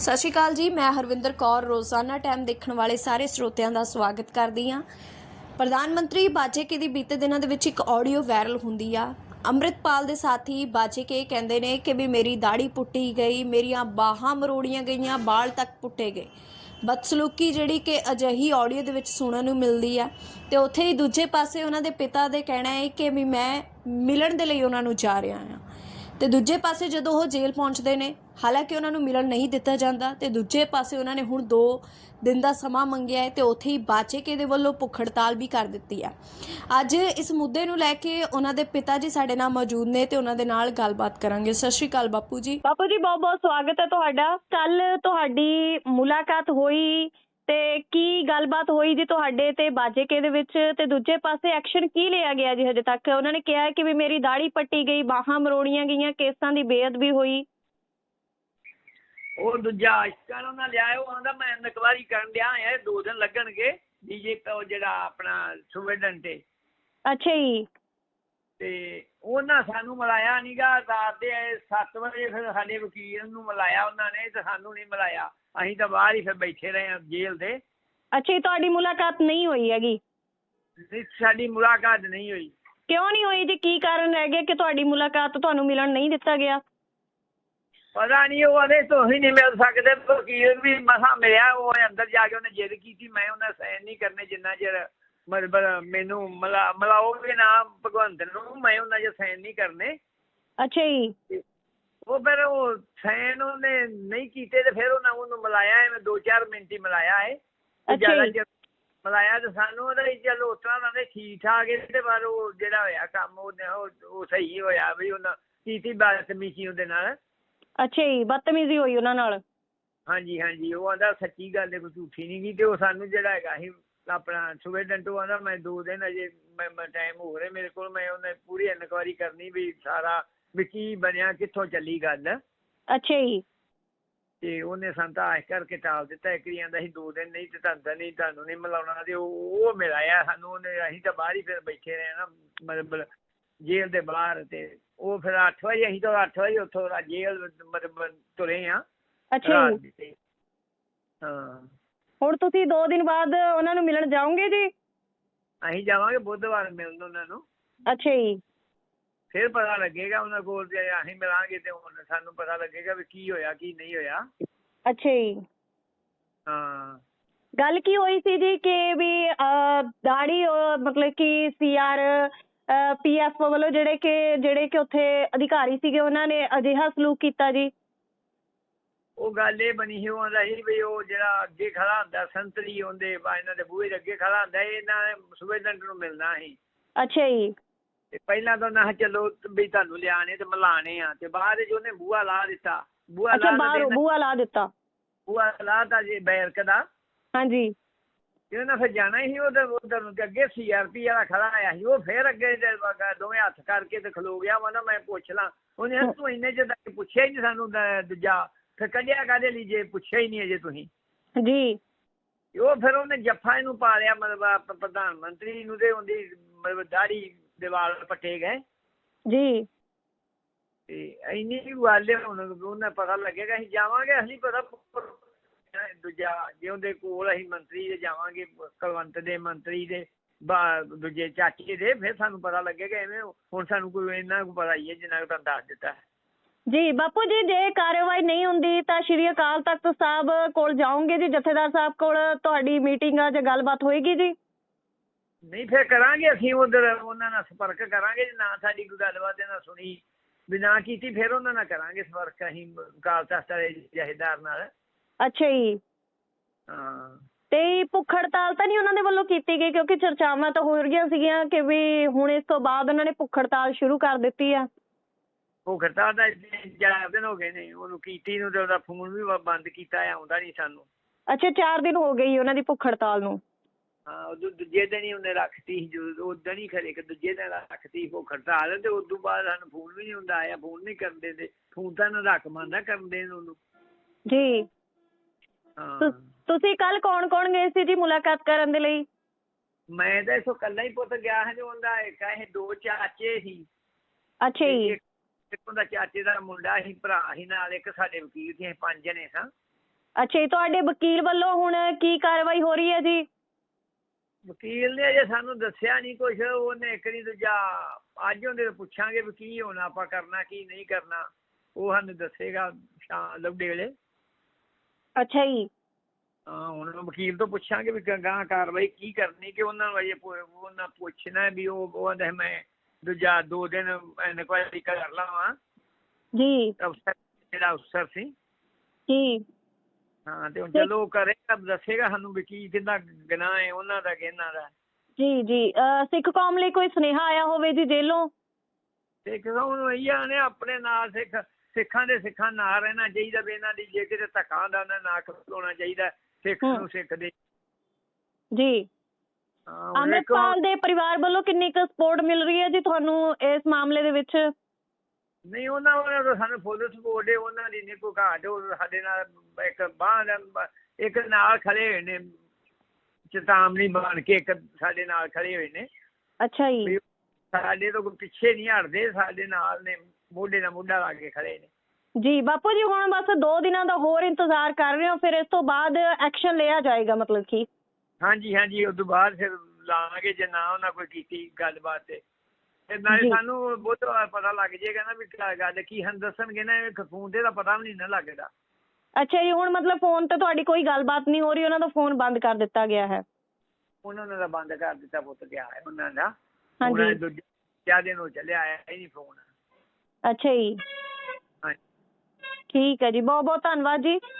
ਸਤਿ ਸ਼੍ਰੀ ਅਕਾਲ ਜੀ, ਮੈਂ ਹਰਵਿੰਦਰ ਕੌਰ ਰੋਜ਼ਾਨਾ ਟਾਈਮ ਦੇਖਣ ਵਾਲੇ ਸਾਰੇ ਸਰੋਤਿਆਂ ਦਾ ਸਵਾਗਤ ਕਰਦੀ ਹਾਂ। ਪ੍ਰਧਾਨ ਮੰਤਰੀ ਬਾਜੇਕੇ ਦੀ ਬੀਤੇ ਦਿਨਾਂ ਦੇ ਵਿੱਚ ਇੱਕ ਆਡੀਓ ਵਾਇਰਲ ਹੁੰਦੀ ਆ। ਅੰਮ੍ਰਿਤਪਾਲ ਦੇ ਸਾਥੀ ਬਾਜੇਕੇ ਕਹਿੰਦੇ ਨੇ ਕਿ ਵੀ ਮੇਰੀ ਦਾੜੀ ਪੁੱਟੀ ਗਈ, ਮੇਰੀਆਂ ਬਾਹਾਂ ਮਰੋੜੀਆਂ ਗਈਆਂ, ਬਾਲ ਤੱਕ ਪੁੱਟੇ ਗਏ। ਬਦਸਲੂਕੀ ਜਿਹੜੀ ਕਿ ਅਜਿਹੀ ਆਡੀਓ ਦੇ ਵਿੱਚ ਸੁਣਨ ਨੂੰ ਮਿਲਦੀ ਆ। ਤੇ ਉੱਥੇ ਹੀ ਦੂਜੇ ਪਾਸੇ ਉਹਨਾਂ ਦੇ ਪਿਤਾ ਦੇ ਕਹਿਣਾ ਹੈ ਕਿ ਵੀ ਮੈਂ ਮਿਲਣ ਦੇ ਲਈ ਉਹਨਾਂ ਨੂੰ ਜਾ ਰਿਹਾ ਹਾਂ। ਤੇ ਦੂਜੇ ਪਾਸੇ ਜਦੋਂ ਉਹ ਜੇਲ੍ਹ ਪਹੁੰਚਦੇ ਨੇ, ਹਾਲਾਂਕਿ ਉਹਨਾਂ ਨੂੰ ਮਿਲਣ ਨਹੀਂ ਦਿੱਤਾ ਜਾਂਦਾ, ਤੇ ਦੂਜੇ ਪਾਸੇ ਉਹਨਾਂ ਨੇ ਹੁਣ 2 ਦਿਨ ਦਾ ਸਮਾਂ ਮੰਗਿਆ ਹੈ ਤੇ ਉੱਥੇ ਹੀ ਬਾਚੇਕੇ ਦੇ ਵੱਲੋਂ ਭੁੱਖ ਹੜਤਾਲ ਵੀ ਕਰ ਦਿੱਤੀ ਹੈ। ਅੱਜ ਇਸ ਮੁੱਦੇ ਨੂੰ ਲੈ ਕੇ ਉਹਨਾਂ ਦੇ ਪਿਤਾ ਜੀ ਸਾਡੇ ਨਾਲ ਮੌਜੂਦ ਨੇ ਤੇ ਉਹਨਾਂ ਦੇ ਨਾਲ ਗੱਲਬਾਤ ਕਰਾਂਗੇ। ਸਤਿ ਸ਼੍ਰੀ ਅਕਾਲ ਬਾਪੂ ਜੀ। ਬਾਪੂ ਜੀ ਬਹੁਤ ਬਹੁਤ ਸਵਾਗਤ ਹੈ ਤੁਹਾਡਾ। ਕੱਲ ਤੁਹਾਡੀ ਮੁਲਾਕਾਤ ਹੋਈ ਤੇ ਕੀ ਗੱਲਬਾਤ ਹੋਈ ਜੀ ਤੁਹਾਡੇ ਤੇ ਬਾਜੇਕੇ ਦੇ ਵਿੱਚ? ਤੇ ਦੂਜੇ ਪਾਸੇ ਐਕਸ਼ਨ ਕੀ ਲਿਆ ਗਿਆ ਜੀ ਹਜੇ ਤੱਕ? ਉਹਨਾਂ ਨੇ ਕਿਹਾ ਕਿ ਵੀ ਮੇਰੀ ਦਾੜੀ ਪੱਟੀ ਗਈ ਬਾਹਾਂ ਮਰੋੜੀਆਂ ਗਈਆਂ ਕੇਸਾਂ ਦੀ ਬੇਅਦਬੀ ਹੋਈ। ਉਹ ਦੂਜਾ ਇਸ਼ਕਾਂ ਉਹਨਾਂ ਲਿਆਇਆ ਉਹ ਆਂਦਾ ਮੈਂ ਇਨਕੁਆਰੀ ਕਰਨ ਡਿਆ ਆ ਦੋ ਦਿਨ ਲੱਗਣਗੇ। ਡੀਜੇ ਜਿਹੜਾ ਆਪਣਾ ਸੁਵੇਡਨ ਤੇ। ਅੱਛਾ ਜੀ। ਤੇ ਉਹਨਾਂ ਸਾਨੂੰ ਮਿਲਾਇਆ ਨੀਗਾ ਰਾਤ ਦੇ 7 ਵਜੇ ਫਿਰ ਸਾਡੇ ਵਕੀਲ ਨੂੰ ਮਿਲਾਇਆ ਉਹਨਾਂ ਨੇ ਤੇ ਸਾਨੂੰ ਨਹੀਂ ਮਿਲਾਇਆ। ਅਸੀਂ ਤਾਂ ਬਾਹਰ ਹੀ ਫਿਰ ਬੈਠੇ ਰਹੇ ਆ ਜੇਲ੍ਹ ਦੇ। ਅੱਛਾ ਜੀ ਤੁਹਾਡੀ ਮੁਲਾਕਾਤ ਨਹੀਂ ਹੋਈ ਹੈਗੀ? ਤੇ ਸਾਡੀ ਮੁਲਾਕਾਤ ਨਹੀਂ ਹੋਈ। ਕਿਉਂ ਨਹੀਂ ਹੋਈ ਜੀ? ਕੀ ਕਾਰਨ ਰਹਿ ਗਿਆ ਕਿ ਤੁਹਾਡੀ ਮੁਲਾਕਾਤ ਤੁਹਾਨੂੰ ਮਿਲਣ ਨਹੀਂ ਦਿੱਤਾ ਗਿਆ? ਪਤਾ ਨਹੀਂ ਉਹ ਆਦੇ ਤੋਂ ਹੀ ਨਹੀਂ ਮਿਲ ਸਕਦੇ। ਵਕੀਲ ਵੀ ਮਸਾ ਮਿਲਿਆ ਉਹ ਅੰਦਰ ਜਾ ਕੇ ਉਹਨੇ ਜਿੱਦ ਕੀਤੀ ਮੈਂ ਉਹਨਾਂ ਸਾਈਨ ਨਹੀਂ ਕਰਨੇ ਜਿੰਨਾ ਚਿਰ ਮਤਲਬ ਮੈਨੂੰ ਮਿਲਾ ਮਿਲਾਓਗੇ ਨਾ ਭਗਵੰਤ ਨੂੰ ਮੈਂ ਉਹਨਾਂ 'ਚ ਸਾਈਨ ਨਹੀਂ ਕਰਨੇ। ਅੱਛਾ ਜੀ। ਉਹ ਫਿਰ ਉਹ ਸਾਈਨ ਉਹਨੇ ਨਹੀਂ ਕੀਤੇ ਤੇ ਫਿਰ ਉਹਨਾਂ ਉਹਨੂੰ ਮਿਲਾਇਆ ਐ ਦੋ ਚਾਰ ਮਿੰਟ ਹੀ ਮਿਲਾਇਆ ਜ਼ਿਆਦਾ ਜੀ। ਚਿਰ ਮਿਲਾਇਆ ਤੇ ਸਾਨੂੰ ਉਹਦਾ ਹੀ ਚਲੋ ਉਸ ਤਰ੍ਹਾਂ ਦਾ ਠੀਕ ਠਾਕ ਤੇ ਪਰ ਉਹ ਜਿਹੜਾ ਹੋਇਆ ਕੰਮ ਉਹ ਉਹ ਸਹੀ ਹੋਇਆ ਵੀ ਉਹਨਾਂ ਕੀਤੀ ਬਦਤਮੀਜ਼ੀ ਉਹਦੇ ਨਾਲ। ਅੱਛਾ ਜੀ ਬਦਤਮੀਜ਼ੀ ਹੋਈ ਉਹਨਾਂ ਨਾਲ। ਹਾਂਜੀ ਹਾਂਜੀ ਉਹ ਆਂਦਾ ਸੱਚੀ ਗੱਲ ਹੈ ਕੋਈ ਝੂਠੀ ਨਹੀਂ ਗੀ ਤੇ ਉਹ ਸਾਨੂੰ ਜਿਹੜਾ ਹੈਗਾ ਸੀ ਆਪਣਾ ਸੁਵੇਡੈਂਟ ਉਹ ਆਂਦਾ ਮੈਂ ਦੋ ਦਿਨ ਅਜੇ ਮੈਂ ਟਾਈਮ ਹੋ ਰਿਹਾ ਮੇਰੇ ਕੋਲ ਮੈਂ ਉਹਨੇ ਪੂਰੀ ਇਨਕੁਆਰੀ ਕਰਨੀ ਵੀ ਸਾਰਾ ਵੀ ਕੀ ਬਣਿਆ ਕਿੱਥੋਂ ਚੱਲੀ ਗੱਲ। ਅੱਛਾ ਜੀ। ਤੇ ਉਹਨੇ ਸੰਤਾ ਆਖ ਕਰਕੇ ਟਾਲ ਦਿੱਤਾ ਇੱਕ ਹੀ ਆਂਦਾ ਸੀ ਦੋ ਦਿਨ ਨਹੀਂ ਤੇ ਤੁਹਾਨੂੰ ਨਹੀਂ ਤੁਹਾਨੂੰ ਨਹੀਂ ਮਿਲਾਉਣਾ ਤੇ ਉਹ ਮਿਲਾਇਆ ਸਾਨੂੰ ਉਹਨੇ ਅਸੀਂ ਤਾਂ ਬਾਹਰ ਹੀ ਫਿਰ ਬੈਠੇ ਰਹੇ ਨਾ ਮਤਲਬ ਜੇਲ੍ਹ ਦੇ ਬਾਹਰ ਤੇ ਉਹ ਫਿਰ 8 ਵਜੇ ਅਸੀਂ ਤਾਂ 8 ਵਜੇ ਉੱਥੋਂ ਜੇਲ੍ਹ ਮਤਲਬ ਤੁਰੇ ਆ ਅੱਛਾ ਹਾਂ। ਹੁਣ ਤੁਸੀਂ 2 ਦਿਨ ਬਾਅਦ ਉਹਨਾਂ ਨੂੰ ਮਿਲਣ ਜਾਓਗੇ ਜੀ? ਅਸੀਂ ਜਾਵਾਂਗੇ ਬੁੱਧਵਾਰ ਮਿਲਣ ਉਹਨਾਂ ਨੂੰ। ਅੱਛਾ ਜੀ। ਫਿਰ ਪਤਾ ਲੱਗੇਗਾ ਉਹਨਾਂ ਕੋਲ ਤੇ ਅਸੀਂ ਮਿਲਾਂਗੇ ਤੇ ਹੁਣ ਸਾਨੂੰ ਪਤਾ ਲੱਗੇਗਾ ਵੀ ਕੀ ਹੋਇਆ ਕੀ ਨਹੀਂ ਹੋਇਆ। ਅੱਛਾ ਜੀ। ਹਾਂ। ਗੱਲ ਕੀ ਹੋਈ ਸੀ ਜੀ ਕਿ ਵੀ ਦਾੜੀ ਮਤਲਬ ਕਿ ਸੀਆਰ ਪੀਐਫ ਵੱਲੋਂ ਜਿਹੜੇ ਕਿ ਜਿਹੜੇ ਕਿ ਉੱਥੇ ਅਧਿਕਾਰੀ ਸੀਗੇ ਉਹਨਾਂ ਨੇ ਅਜਿਹਾ ਸਲੂਕ ਕੀਤਾ ਜੀ। ਉਹ ਗੱਲ ਇਹ ਬਣੀ ਸੀ ਉਹਨਾਂ ਸੀ ਵੀ ਉਹ ਜਿਹੜਾ ਅੱਗੇ ਖੜਾ ਹੁੰਦਾ ਸੰਤਰੀ ਹੁੰਦੇ ਬਾ ਇਹਨਾਂ ਦੇ ਬੂਹੇ ਦੇ ਅੱਗੇ ਖੜਾ ਹੁੰਦਾ ਇਹ ਇਹਨਾਂ ਨੇ ਸੁਬੇਦੰਟ ਨੂੰ ਮਿਲਣਾ ਸੀ। ਅੱਛਾ ਜੀ। ਤੇ ਪਹਿਲਾਂ ਤਾਂ ਨਾ ਚਲੋ ਵੀ ਤੁਹਾਨੂੰ ਲਿਆਣੇ ਤੇ ਮਿਲਾਣੇ ਆ ਤੇ ਬਾਅਦ ਵਿੱਚ ਉਹਨੇ ਬੂਹਾ ਲਾ ਦਿੱਤਾ। ਬੂਹਾ ਅੱਛਾ ਲਾ ਬਾਹਰੋਂ ਦਿੱਤਾ ਬੂਆ ਲਾ ਦਿੱਤਾ। ਬੂਹਾ ਲਾਤਾ ਜੀ ਬੈਰਕ ਦਾ। ਹਾਂਜੀ। ਤੇ ਉਹਨਾਂ ਫਿਰ ਜਾਣਾ ਹੀ ਉਧਰ ਉਧਰ ਨੂੰ ਅੱਗੇ ਸੀਆਰਪੀ ਵਾਲਾ ਖੜਾ ਆਇਆ ਸੀ ਉਹ ਫਿਰ ਅੱਗੇ ਦੋਵੇਂ ਹੱਥ ਕਰਕੇ ਤੇ ਖਲੋ ਗਿਆ ਵਾ ਨਾ ਮੈਂ ਪੁੱਛ ਲਾਂ। ਉਹਨੇ ਤੂੰ ਇੰਨੇ ਤੱਕ ਪੁੱਛਿਆ ਹੀ ਨਹੀਂ ਸਾਨੂੰ ਦ- ਦੂਜਾ ਫਿਰ ਕੱਢਿਆ ਕਾਦੇ ਲਈ ਜੇ ਪੁੱਛਿਆ ਹੀ ਨਹੀਂ ਅਜੇ ਤੁਸੀਂ? ਜੀ। ਉਹ ਫਿਰ ਉਹਨੇ ਜੱਫਾ ਇਹਨੂੰ ਪਾ ਲਿਆ ਮਤਲਬ ਪ੍ਰਧਾਨ ਮੰਤਰੀ ਨੂੰ ਤੇ ਉਹਦੀ ਮਤਲਬ ਦਾੜੀ ਦੇ ਵਾਲ ਪੱਟੇ ਗਏ। ਜੀ। ਤੇ ਇੰਨੀ ਹੈ ਹੁਣ ਉਹਨਾਂ ਪਤਾ ਲੱਗੇਗਾ ਅਸੀਂ ਜਾਵਾਂਗੇ ਅਸੀਂ ਪਤਾ ਦੂਜਾ ਜੇ ਉਹਦੇ ਕੋਲ ਅਸੀਂ ਮੰਤਰੀ ਦੇ ਜਾਵਾਂਗੇ ਕੁਲਵੰਤ ਦੇ ਮੰਤਰੀ ਦੇ ਦੂਜੇ ਚਾਚੇ ਦੇ ਫਿਰ ਸਾਨੂੰ ਪਤਾ ਲੱਗੇਗਾ ਐਵੇਂ ਹੁਣ ਸਾਨੂੰ ਕੋਈ ਇੰਨਾ ਕੁ ਪਤਾ ਹੀ ਹੈ ਜਿੰਨਾ ਕੁ ਤੁਹਾਨੂੰ ਦੱਸ ਦਿੱਤਾ। ਜੀ ਬਾਪੂ ਜੀ ਜੇ ਕਾਰਵਾਈ ਨਹੀਂ ਹੁੰਦੀ ਤਾਂ ਸ਼੍ਰੀ ਅਕਾਲ ਤਖਤ ਸਾਹਿਬ ਕੋਲ ਜਾਓਗੇ ਜੀ ਜਥੇਦਾਰ ਸਾਹਿਬ ਕੋਲ? ਤੁਹਾਡੀ ਮੀਟਿੰਗ ਆ ਜਾਂ ਗੱਲਬਾਤ ਹੋਏਗੀ ਜੀ। ਨਹੀਂ ਫਿਰ ਕਰਾਂਗੇ ਅਸੀਂ ਉਧਰ ਉਹਨਾਂ ਨਾਲ ਸੰਪਰਕ ਕਰਾਂਗੇ ਜੇ ਨਾ ਸਾਡੀ ਕੋਈ ਗੱਲਬਾਤ ਇਹਨਾਂ ਸੁਣੀ ਵੀ ਨਾ ਕੀਤੀ ਫਿਰ ਉਹਨਾਂ ਨਾਲ ਕਰਾਂਗੇ ਸੰਪਰਕ ਅਸੀਂ ਕਾਲ ਤਖਤ ਦੇ ਜਹੇਦਾਰ ਨਾਲ। ਅੱਛਾ ਜੀ। ਹਾਂ। ਤੇ ਭੁੱਖ ਹੜਤਾਲ ਤਾਂ ਨਹੀਂ ਉਹਨਾਂ ਦੇ ਵੱਲੋਂ ਕੀਤੀ ਗਈ ਕਿਉਂਕਿ ਚਰਚਾਵਾਂ ਤਾਂ ਹੋ ਰਹੀਆਂ ਸੀਗੀਆਂ ਕਿ ਵੀ ਹੁਣ ਇਸ ਤੋਂ ਬਾਅਦ ਉਹਨਾਂ ਨੇ ਭੁੱਖ ਹੜਤਾਲ ਸ਼ੁਰੂ ਕਰ ਦਿੱਤੀ ਆ। ਉਹ ਕਰਤਾ ਦਾ ਚਾਰ ਦਿਨ ਹੋ ਗਏ ਨੇ ਉਹਨੂੰ ਕੀਤੀ ਨੂੰ ਤੇ ਉਹਦਾ ਫੋਨ ਵੀ ਬੰਦ ਕੀਤਾ ਹੈ ਆਉਂਦਾ ਨਹੀਂ ਸਾਨੂੰ। ਅੱਛਾ 4 ਦਿਨ ਹੋ ਗਏ ਜੀ ਉਹਨਾਂ ਦੀ ਭੁੱਖ ਹੜਤਾਲ ਨੂੰ। ਹਾਂ ਉਹ ਦੂਜੇ ਦਿਨ ਹੀ ਉਹਨੇ ਰੱਖਤੀ ਜਦੋਂ ਉਹ ਦਿਨ ਹੀ ਖਰੇ ਕਿ ਦੂਜੇ ਦਿਨ ਰੱਖਤੀ ਉਹ ਖੜਤਾਲ ਤੇ ਉਸ ਤੋਂ ਬਾਅਦ ਸਾਨੂੰ ਫੋਨ ਵੀ ਨਹੀਂ ਹੁੰਦਾ ਆਇਆ ਫੋਨ ਨਹੀਂ ਕਰਦੇ ਤੇ ਫੋਨ ਤਾਂ ਨਾ ਰੱਖ ਮੰਨਦਾ ਕਰਨ ਦੇਣ ਉਹਨੂੰ। ਜੀ। ਹਾਂ। ਤੁਸੀਂ ਕੱਲ ਕੌਣ ਕੌਣ ਗਏ ਸੀ ਜੀ ਮੁਲਾਕਾਤ ਕਰਨ ਦੇ ਲਈ? ਮੈਂ ਤਾਂ ਇਸੋ ਕੱਲਾ ਹੀ ਪੁੱਤ ਗਿਆ ਹਾਂ ਜੋ ਉਹਦਾ ਇੱਕ ਇਹ ਦੋ ਚਾਚੇ ਸੀ। ਅੱਛਾ ਜੀ। ਇੱਕ ਉਹਦਾ ਚਾਚੇ ਦਾ ਮੁੰਡਾ ਸੀ ਭਰਾ ਸੀ ਨਾਲ ਇੱਕ ਸਾਡੇ ਵਕੀਲ ਸੀ ਅਸੀਂ ਪੰਜ ਜਣੇ ਸਾਂ। ਅੱਛਾ ਜੀ ਤੁਹਾਡੇ ਵਕੀਲ ਵੱਲੋਂ ਹੁਣ ਕੀ ਕਾਰਵਾਈ ਹੋ ਰਹੀ ਹੈ ਜੀ? ਵਕੀਲ ਨੇ ਅਜੇ ਸਾਨੂੰ ਦੱਸਿਆ ਨਹੀਂ ਕੁਝ ਉਹਨੇ ਇੱਕ ਨਹੀਂ ਦੂਜਾ ਅੱਜ ਉਹਦੇ ਤੋਂ ਪੁੱਛਾਂਗੇ ਵੀ ਕੀ ਹੋਣਾ ਆਪਾਂ ਕਰਨਾ ਕੀ ਨਹੀਂ ਕਰਨਾ ਉਹ ਸਾਨੂੰ ਦੱਸੇਗਾ ਸ਼ਾਮ ਲਵਡੇ ਵੇਲੇ। ਅੱਛਾ ਜੀ। ਹਾਂ ਹੁਣ ਵਕੀਲ ਤੋਂ ਪੁੱਛਾਂਗੇ ਵੀ ਗਾਂ ਕਾਰਵਾਈ ਕੀ ਕਰਨੀ ਕਿ ਉਹਨਾਂ ਨੂੰ ਅਜੇ ਪੁ- ਉਹਨਾਂ ਪੁੱਛਣਾ ਵੀ ਉਹ ਉਹ ਮੈਂ ਦੂਜਾ ਦੋ ਦਿਨ ਇਨਕੁਆਇਰੀ ਕਰ ਲਵਾਂ। ਜੀ। ਅਫਸਰ ਜਿਹੜਾ ਅਫਸਰ ਸੀ। ਜੀ। ਹਾਂ ਤੇ ਹੁਣ ਚਲੋ ਕਰੇਗਾ ਦੱਸੇਗਾ ਸਾਨੂੰ ਵੀ ਕੀ ਕਿੰਨਾ ਗੁਨਾਹ ਹੈ ਉਹਨਾਂ ਦਾ ਕਿ ਇਹਨਾਂ ਦਾ। ਜੀ ਜੀ। ਸਿੱਖ ਕੌਮ ਲਈ ਕੋਈ ਸੁਨੇਹਾ ਆਇਆ ਹੋਵੇ ਜੀ ਜੇਲੋਂ ਤੇ ਕਿਉਂ ਉਹਨੂੰ ਇਹ ਨੇ ਆਪਣੇ ਨਾਲ ਸਿੱਖ ਸਿੱਖਾਂ ਦੇ ਸਿੱਖਾਂ ਨਾਲ ਰਹਿਣਾ ਚਾਹੀਦਾ ਵੀ ਇਹਨਾਂ ਦੀ ਜੇ ਕਿਤੇ ਧੱਕਾ ਦਾ ਉਹਨਾਂ ਨਾਲ ਖਲੋਣਾ ਚਾਹੀਦਾ ਸਿੱਖ। ਨੂੰ ਸਿੱਖ ਦੇ। ਜੀ। ਅੰਮ੍ਰਿਤਪਾਲ ਦੇ ਪਰਿਵਾਰ ਵੱਲੋਂ ਕਿੰਨੀ ਕੁ ਸਪੋਰਟ ਮਿਲ ਰਹੀ ਹੈ ਜੀ ਤੁਹਾਨੂੰ ਇਸ ਮਾਮਲੇ ਦੇ ਵਿੱਚ? ਨਹੀਂ ਉਹਨਾਂ ਉਹਨਾਂ ਦਾ ਸਾਨੂੰ ਫੁੱਲ ਸਪੋਰਟ ਹੈ ਉਹਨਾਂ ਦੀ ਨਹੀਂ ਕੋਈ ਘਾਟ ਉਹ ਸਾਡੇ ਨਾਲ ਇੱਕ ਬਾਂਹ ਇੱਕ ਨਾਲ ਖੜੇ ਹੋਏ ਨੇ ਚੇਤਾਵਨੀ ਬਣ ਕੇ ਇੱਕ ਸਾਡੇ ਨਾਲ ਖੜੇ ਹੋਏ ਨੇ। ਅੱਛਾ ਜੀ। ਸਾਡੇ ਤੋਂ ਕੋਈ ਪਿੱਛੇ ਨਹੀਂ ਹਟਦੇ ਸਾਡੇ ਨਾਲ ਨੇ ਮੋਢੇ ਨਾਲ ਮੋਢਾ ਲਾ ਕੇ ਖੜੇ ਨੇ। ਜੀ ਬਾਪੂ ਜੀ ਹੁਣ ਬਸ 2 ਦਿਨਾਂ ਦਾ ਹੋਰ ਇੰਤਜ਼ਾਰ ਕਰ ਰਹੇ ਹੋ ਫਿਰ ਇਸ ਤੋਂ ਬਾਅਦ ਐਕਸ਼ਨ ਲਿਆ ਜਾਏਗਾ ਮਤਲਬ ਕਿ? ਹਾਂਜੀ ਹਾਂਜੀ ਉਸ ਤੋਂ ਬਾਅਦ ਫਿਰ ਲਾਵਾਂਗੇ ਜੇ ਨਾ ਉਹਨਾਂ ਕੋਈ ਕੀਤੀ ਗੱਲਬਾਤ ਤੇ। ਤੇ ਨਾਲੇ। ਸਾਨੂੰ ਬਹੁਤ ਪਤਾ ਲੱਗ ਜਾਏਗਾ ਨਾ ਵੀ ਕਿਆ ਗੱਲ ਕੀ ਹਨ ਦੱਸਣਗੇ ਨਾ ਇਹ ਫੋਨ ਤੇ ਦਾ ਪਤਾ ਵੀ ਨਹੀਂ ਨਾ ਲੱਗਦਾ। ਅੱਛਾ ਜੀ ਹੁਣ ਮਤਲਬ ਫੋਨ ਤੇ ਤੁਹਾਡੀ ਕੋਈ ਗੱਲਬਾਤ ਨਹੀਂ ਹੋ ਰਹੀ ਉਹਨਾਂ ਦਾ ਫੋਨ ਬੰਦ ਕਰ ਦਿੱਤਾ ਗਿਆ ਹੈ। ਉਹਨਾਂ ਨੇ ਤਾਂ ਬੰਦ ਕਰ ਦਿੱਤਾ ਪੁੱਤ ਗਿਆ ਹੈ ਉਹਨਾਂ ਦਾ। ਹਾਂਜੀ। ਉਹਨਾਂ ਨੇ ਦੂਜੇ ਕਿਆ ਦਿਨ ਹੋ ਚੱਲਿਆ ਆਇਆ ਹੀ ਨਹੀਂ ਫੋਨ। ਅੱਛਾ ਜੀ। ਹਾਂਜੀ। ਠੀਕ ਹੈ ਜੀ ਬਹੁਤ ਬਹੁਤ ਧੰਨਵਾਦ ਜੀ।